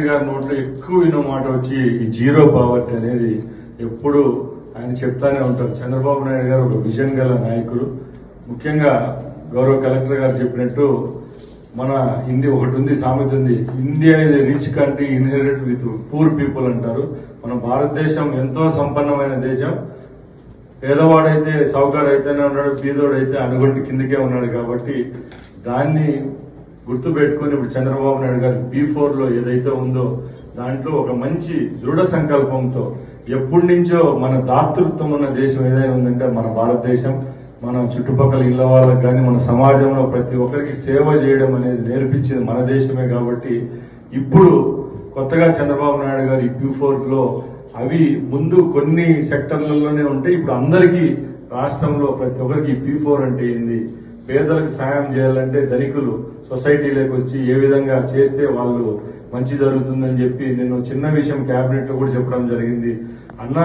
గారి నోట్లో ఎక్కువ విన్న మాట వచ్చి ఈ జీరో పావర్టీ అనేది ఎప్పుడు ఆయన చెప్తానే ఉంటారు. చంద్రబాబు నాయుడు గారు ఒక విజన్ గల నాయకుడు. ముఖ్యంగా గౌరవ కలెక్టర్ గారు చెప్పినట్టు మన ఇండియా ఒకటి ఉంది సామెత ఉంది. ఇండియా ఇది rich country inherit with poor people అంటారు. మన భారతదేశం ఎంతో సంపన్నమైన దేశం. పేదవాడైతే సౌకర్ అయితేనే ఉన్నాడు బీదోడైతే అనుగొంటి కిందకే ఉన్నాడు కాబట్టి దాన్ని గుర్తు పెట్టుకుని ఇప్పుడు చంద్రబాబు నాయుడు గారు బీ ఫోర్లో ఏదైతే ఉందో దాంట్లో ఒక మంచి దృఢ సంకల్పంతో ఎప్పటి నుంచో మన దాతృత్వం ఉన్న దేశం ఏదైనా ఉందంటే మన భారతదేశం మన చుట్టుపక్కల ఇళ్ళ వాళ్ళకి కానీ మన సమాజంలో ప్రతి ఒక్కరికి సేవ చేయడం అనేది నేర్పించింది మన దేశమే కాబట్టి ఇప్పుడు కొత్తగా చంద్రబాబు నాయుడు గారు ఈ క్యూ ఫోర్లో అవి ముందు కొన్ని సెక్టర్లలోనే ఉంటాయి ఇప్పుడు అందరికీ రాష్ట్రంలో ప్రతి ఒక్కరికి పీ ఫోర్ అంటే ఏంది? పేదలకు సాయం చేయాలంటే ధనికులు సొసైటీలోకి వచ్చి ఏ విధంగా చేస్తే వాళ్ళు మంచి జరుగుతుందని చెప్పి నేను చిన్న విషయం క్యాబినెట్లో కూడా చెప్పడం జరిగింది. అన్నా